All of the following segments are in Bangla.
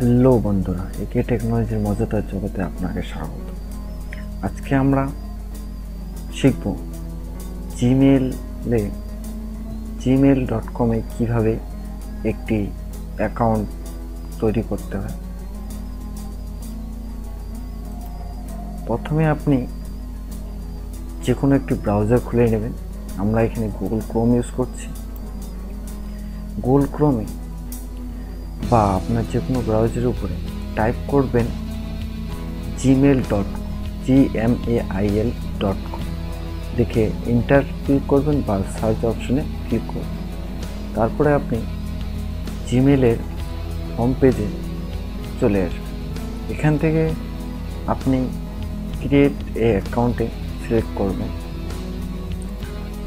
হ্যালো বন্ধুরা, একে টেকনোলজির মজাদার জগতে আপনাকে স্বাগত। আজকে আমরা শিখব জিমেলে জিমেল ডট কমে কীভাবে একটি অ্যাকাউন্ট তৈরি করতে হয়। প্রথমে আপনি যে কোনো একটি ব্রাউজার খুলে নেবেন। আমরা এখানে গুগল ক্রোম ইউজ করছি। গুগল ক্রোমে বা আপনার যে কোনো ব্রাউজারের উপরে টাইপ করবেন Gmail dot G M A I L dot com দেখে ইন্টার ক্লিক করবেন বা সার্চ অপশনে ক্লিক করবেন। তারপরে আপনি জিমেলের হোম পেজে চলে আসবেন। এখান থেকে আপনি ক্রিয়েট এ অ্যাকাউন্টে সিলেক্ট করবেন।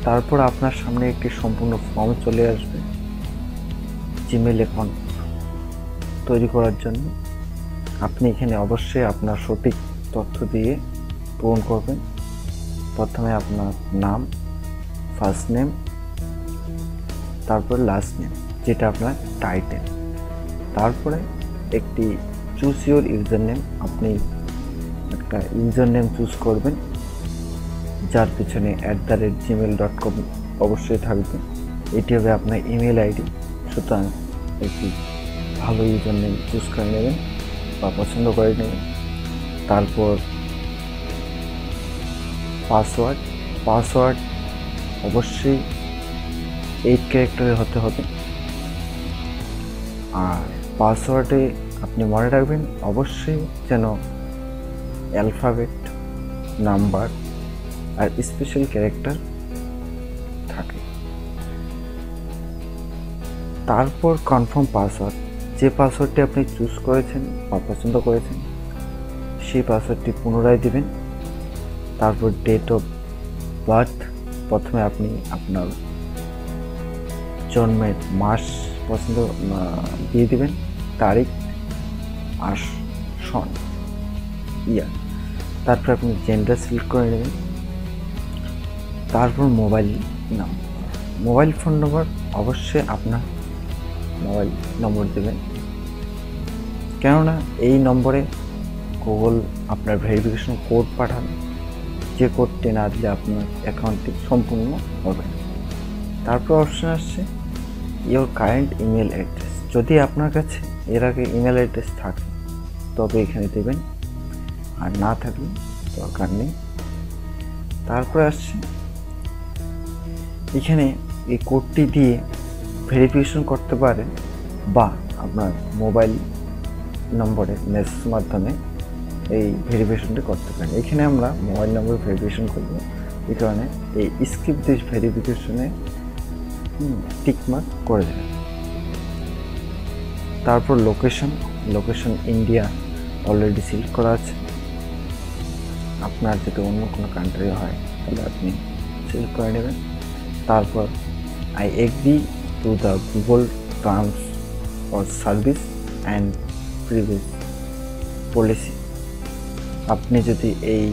তারপর আপনার সামনে একটি সম্পূর্ণ ফর্ম চলে আসবে জিমেল অ্যাকাউন্ট তৈরি করার জন্য আপনি এখানে অবশ্যই আপনার সঠিক তথ্য দিয়ে পূরণ করবেন। প্রথমে আপনার নাম ফার্স্ট নেম তারপর লাস্ট নেম যেটা আপনার টাইটেল তারপরে একটি চুজ ইউর ইউজার নেম আপনি একটা ইউজার নেম চুজ করবেন, যার পিছনে at the rate Gmail dot com অবশ্যই থাকবে। এটি হবে আপনার ইমেল আইডি সুতরাং একটি ভালো ইউজার নেম চুজ করে নেবেন বা পছন্দ করে নেবেন। তারপর পাসওয়ার্ড পাসওয়ার্ড অবশ্যই এইট ক্যারেক্টারের হতে হবে। আর পাসওয়ার্ডে আপনি মনে রাখবেন অবশ্যই যেন অ্যালফাবেট নাম্বার আর স্পেশাল ক্যারেক্টার থাকে। তারপর কনফার্ম পাসওয়ার্ড যে পাসওয়ার্ডটি আপনি চুজ করেছেন বা পছন্দ করেছেন, সেই পাসওয়ার্ডটি পুনরায় দিবেন। তারপর ডেট অফ বার্থ প্রথমে আপনি আপনার জন্মের মাস পছন্দ দিয়ে দিবেন, তারিখ আর সন ইয়ার তারপর আপনি জেন্ডার সিলেক্ট করে নেবেন। তারপর mobile number mobile phone number অবশ্যই আপনার মোবাইল নম্বর দেবেন। কেননা এই নম্বরে গুগল আপনার ভেরিফিকেশন কোড পাঠান যে কোডটি না দিলে আপনার অ্যাকাউন্টটি সম্পূর্ণ হবে তারপর অপশন আসছে ইওর কারেন্ট ইমেল অ্যাড্রেস যদি আপনার কাছে এর আগে ইমেল অ্যাড্রেস থাকে, তবে এখানে দেবেন। আর না থাকলে দরকার নেই। তারপরে আসছে, এখানে এই কোডটি দিয়ে ভেরিফিকেশন করতে পারেন বা আপনার মোবাইল নম্বরে মেসেজ মাধ্যমে এই ভেরিফিকেশনটি করতে পারেন। এখানে আমরা মোবাইল নম্বর ভেরিফিকেশন করব। এই কারণে এই স্কিপ দিস ভেরিফিকেশনে টিকমার্ক করে দেবেন। তারপর location location India already select করা আছে। আপনার যদি অন্য কোনো কান্ট্রি হয়, তাহলে আপনি সিলেক্ট করে নেবেন। তারপর I agree to the Google terms or service and previous policy আপনি যদি এই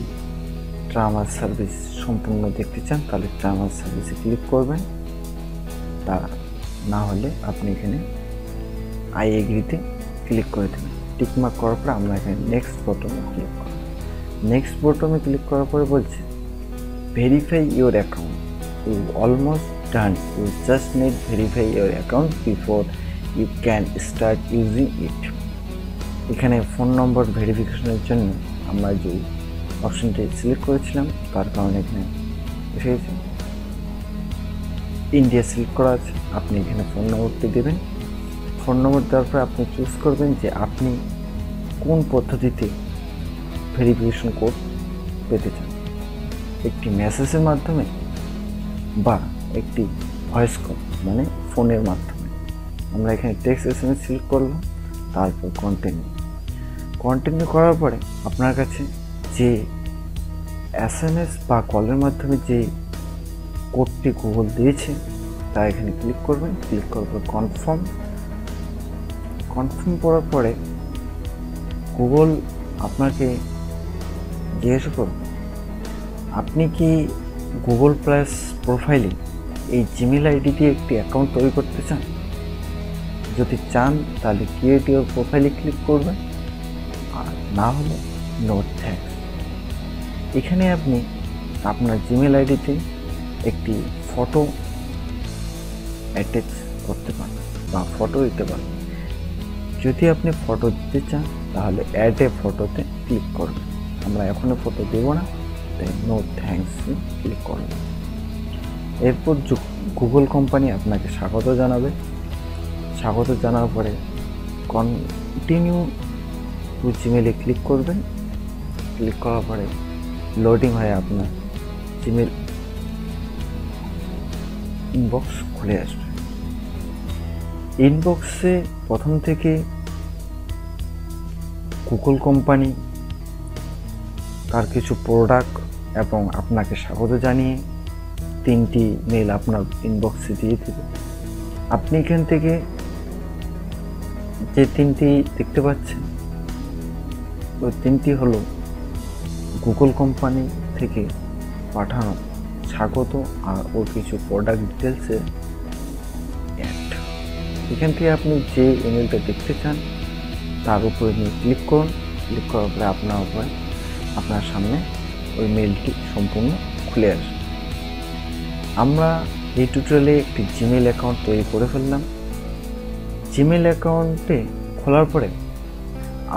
ট্রাম আর সার্ভিস সম্পূর্ণ দেখতে চান, তাহলে ট্রাম আর সার্ভিসে ক্লিক করবেন। তা না হলে আপনি এখানে আই এগ্রিতে ক্লিক করে দেবেন। টিকমার্ক করার পর আমরা এখানে নেক্সট বটমে ক্লিক করব। নেক্সট বটমে ক্লিক করার পরে বলছে verify your account almost done you just need verify your account before you can start using it এখানে ফোন নম্বর ভেরিফিকেশনের জন্য আমরা যে অপশনটি সিলেক্ট করেছিলাম, তার কারণে এখানে এসে গেছে। ইন্ডিয়া সিলেক্ট করা আছে, আপনি এখানে ফোন নম্বরটি দেবেন। ফোন নম্বর দেওয়ার পরে আপনি চুজ করবেন যে আপনি কোন পদ্ধতিতে ভেরিফিকেশন কোড পেতে চান। একটি মেসেজের মাধ্যমে বা একটি ভয়েস কল মানে ফোনের মাধ্যমে। আমরা এখানে text S M S select করলাম তারপর কন্টিনিউ কন্টিনিউ করার পরে আপনার কাছে যে এস এম এস বা কলের মাধ্যমে যে কোডটি গুগল দিয়েছে, তা এখানে ক্লিক করবেন। ক্লিক করার পর কনফার্ম কনফার্ম করার পরে গুগল আপনাকে জিজ্ঞাসা করবে, আপনি কি গুগল প্লাস প্রোফাইলে এই জিমেল আইডি দিয়ে একটি অ্যাকাউন্ট তৈরি করতে চান? যদি চান, তাহলে ক্রিয়েট প্রোফাইলে ক্লিক করবেন। আর না হলে নোট থ্যাঙ্কস এখানে আপনি আপনার জিমেল আইডিতে একটি ফটো অ্যাটাচ করতে পারেন বা ফটো দিতে পারেন। যদি আপনি ফটো দিতে চান, তাহলে অ্যাড এ ফটোতে ক্লিক করবেন আমরা এখনও ফটো দেব না, তাই নো থ্যাঙ্কস ক্লিক করবেন এরপর গুগল কোম্পানি আপনাকে স্বাগত জানাবে। স্বাগত জানার পরে কন্টিনিউ টু জিমেলে ক্লিক করবেন। ক্লিক করার পরে লোডিং হয়ে আপনার জিমেল ইনবক্স খুলে আসবে। ইনবক্সে প্রথম থেকে গুগল কোম্পানি তার কিছু প্রোডাক্ট এবং আপনাকে স্বাগত জানিয়ে তিনটি মেল আপনার ইনবক্সে দিয়ে দেবে। আপনি এখান থেকে যে তিনটি দেখতে পাচ্ছেন, ওই তিনটি হলো গুগল কোম্পানি থেকে পাঠানো স্বাগত আর ওর কিছু প্রোডাক্ট ডিটেলসের অ্যাড এখান থেকে আপনি যে ইমেলটা দেখতে চান, তার উপরে নিয়ে ক্লিক করুন। ক্লিক করার পরে আপনার উপরে, আপনার সামনে ওই মেলটি সম্পূর্ণ খুলে আসবে। আমরা এই টিউটোরিয়ালে একটি জিমেল অ্যাকাউন্ট তৈরি করে ফেললাম। জিমেল অ্যাকাউন্টে খোলার পরে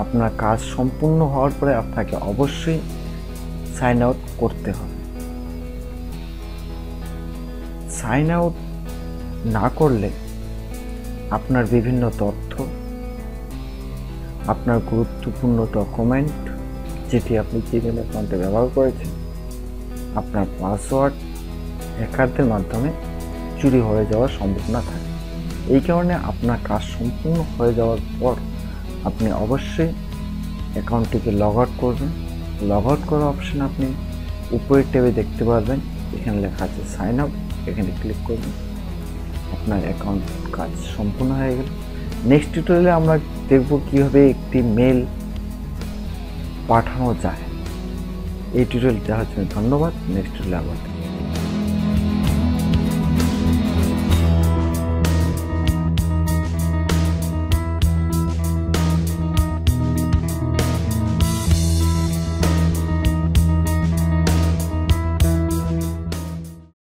আপনার কাজ সম্পূর্ণ হওয়ার পরে আপনাকে অবশ্যই সাইন আউট করতে হবে। সাইন আউট না করলে আপনার বিভিন্ন তথ্য, আপনার গুরুত্বপূর্ণ ডকুমেন্ট যেটি আপনি জিমেল অ্যাকাউন্টে ব্যবহার করেছেন, আপনার পাসওয়ার্ড হ্যাকারদের মাধ্যমে চুরি হয়ে যাওয়ার সম্ভাবনা থাকে। এই কারণে আপনার কাজ সম্পূর্ণ হয়ে যাওয়ার পর আপনি অবশ্যই অ্যাকাউন্টটিকে লগ আউট করবেন। লগ আউট করার অপশান আপনি উপরের ট্যাবে দেখতে পারবেন। এখানে লেখা আছে সাইন আপ। এখানে ক্লিক করবেন। আপনার অ্যাকাউন্ট কাজ সম্পূর্ণ হয়ে গেল। নেক্সট টিউটোরিয়ালে আমরা দেখব কীভাবে একটি মেল পাঠানো যায়। এই টিউটোরিয়াল দেওয়ার জন্য ধন্যবাদ। নেক্সট টিউটোরিয়ালে আবার